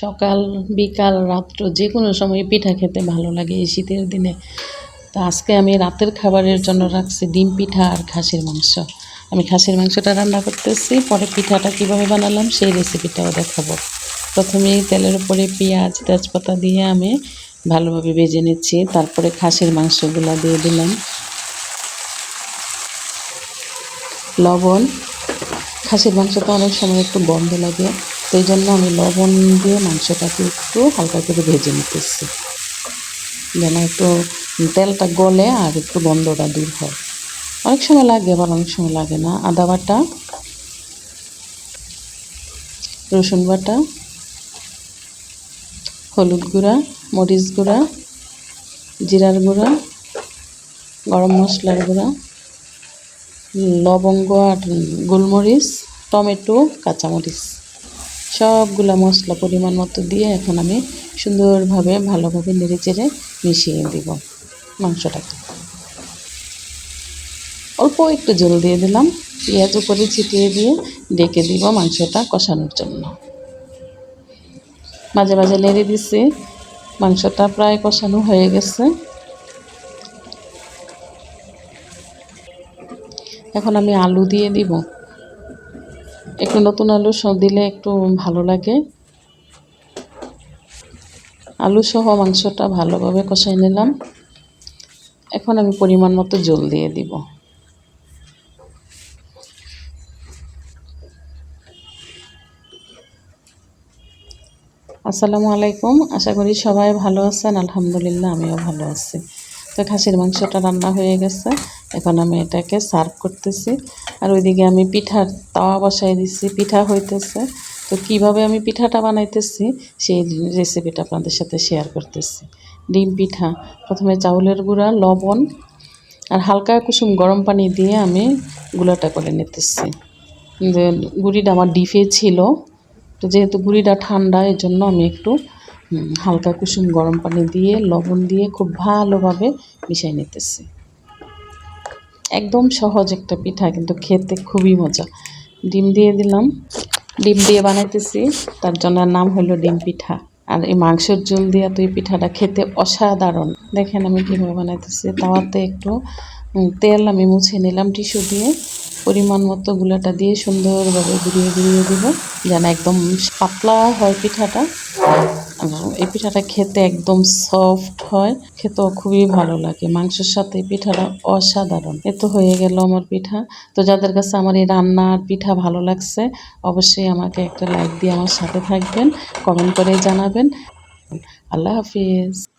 সকাল, বিকাল, রাত্র যে কোনো সময় পিঠা খেতে ভালো লাগে এই শীতের দিনে। তো আজকে আমি রাতের খাবারের জন্য রাখছি ডিম পিঠা আর খাসির মাংস। আমি খাসির মাংসটা রান্না করতেছি, পরে পিঠাটা কীভাবে বানালাম সেই রেসিপিটাও দেখাবো। প্রথমেই তেলের উপরে পেঁয়াজ, তেজপাতা দিয়ে আমি ভালোভাবে ভেজে নিচ্ছি, তারপরে খাসির মাংসগুলো দিয়ে দিলাম। লবণ। খাসির মাংসটা অনেক সময় একটু গন্ধ লাগে। এই জন্য আমি লবণ দিয়ে মাংসটাকে একটু হালকা করে ভেজে নিতেছি। যেন একটু তেলটা গলে আর একটু গন্ধটা দূর হয়। অনেক সময় লাগে, আবার অনেক সময় লাগে না। আদা বাটা, রসুন বাটা, হলুদ গুঁড়া, মরিচ গুঁড়া, জিরার গুঁড়া, গরম মশলার গুঁড়া, লবঙ্গ আর গোলমরিচ, টমেটো, কাঁচামরিচ। সবগুলা মশলা পরিমাণ মতো দিয়ে এখন আমি সুন্দরভাবে, ভালোভাবে নেড়ে চেড়ে মিশিয়ে দিব মাংসটাকে। অল্প একটু জল দিয়ে দিলাম, পেঁয়াজ উপরে ছিটিয়ে দিয়ে ডেকে দিব মাংসটা কষানোর জন্য। মাঝে মাঝে নেড়ে দিছি, মাংসটা প্রায় কষানো হয়ে গেছে। এখন আমি আলু দিয়ে দিব। একটু নতুন আলু দিলে একটু ভালো লাগে। আলু সহ মাংসটা ভালোভাবে কষাই নিলাম। এখন আমি পরিমাণ মতো জল দিয়ে দিব। আসসালামু আলাইকুম, আশা করি সবাই ভালো আছেন, আলহামদুলিল্লাহ আমিও ভালো আছি। তো খাসির মাংসটা রান্না হয়ে গেছে। এখন আমি এটাকে সার্ভ করতেছি। আর ওইদিকে আমি পিঠার তাওয়া বসাই দিচ্ছি পিঠা হইতেছে। তো কীভাবে আমি পিঠাটা বানাইতেছি, সেই রেসিপিটা আপনাদের সাথে শেয়ার করতেছি। ডিম পিঠা, প্রথমে চাউলের গুঁড়া, লবণ আর হালকা কুসুম গরম পানি দিয়ে আমি গুঁড়াটা করে নিতেছি। গুঁড়িটা আমার ডিফে ছিল। তো যেহেতু গুঁড়িটা ঠান্ডা এর জন্য আমি একটু হালকা কুসুম গরম পানি দিয়ে, লবণ দিয়ে খুব ভালোভাবে মিশিয়ে নিতেছি। একদম সহজ একটা পিঠা, কিন্তু খেতে খুবই মজা। ডিম দিয়ে দিলাম। ডিম দিয়ে বানাইতেছি। তার জন্য নাম হলো ডিম পিঠা। আর এই মাংসের জল দিয়ে তো এই পিঠাটা খেতে অসাধারণ। দেখেন আমি কীভাবে বানাইতেছি। তাওয়াতে একটু তেল আমি মুছে নিলাম টিস্যু দিয়ে। পরিমাণ মতো গুলাটা দিয়ে সুন্দরভাবে ঘুরিয়ে ঘুরিয়ে দেবো, যেন একদম পাতলা হয় পিঠাটা। এই পিঠাটা খেতে একদম সফট হয়। খেতেও খুবই ভালো লাগে। মাংসের সাথে এই পিঠাটা অসাধারণ। এ তো হয়ে গেল আমার পিঠা। তো যাদের কাছে আমার এই রান্না আর পিঠা ভালো লাগছে, অবশ্যই আমাকে একটা লাইক দিয়ে আমার সাথে থাকবেন। কমেন্ট করে জানাবেন। আল্লাহ হাফিজ।